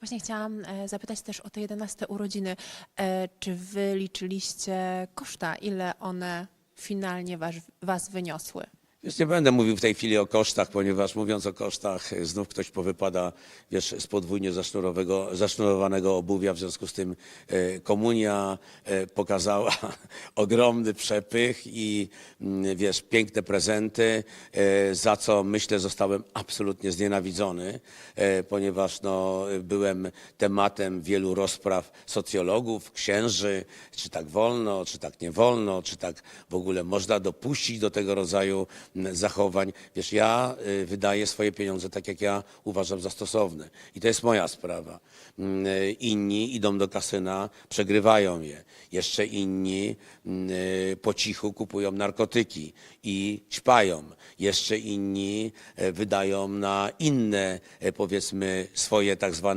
Właśnie chciałam e, zapytać też o te 11 urodziny. E, Czy wy liczyliście koszta, ile one finalnie was, was wyniosły? Więc nie będę mówił w tej chwili o kosztach, ponieważ mówiąc o kosztach, znów ktoś powypada wiesz, z podwójnie zasznurowanego obuwia. W związku z tym e, komunia e, pokazała ogromny przepych i mm, wiesz, piękne prezenty, e, za co myślę zostałem absolutnie znienawidzony, ponieważ no, byłem tematem wielu rozpraw socjologów, księży, czy tak wolno, czy tak nie wolno, czy tak w ogóle można dopuścić do tego rodzaju zachowań. Wiesz, ja y, wydaję swoje pieniądze tak, jak ja uważam za stosowne. I to jest moja sprawa. Mm, y, Inni idą do kasyna, przegrywają je. Jeszcze inni mm, y, po cichu kupują narkotyki i ćpają. Jeszcze inni e, wydają na inne, e, powiedzmy, swoje tak zwane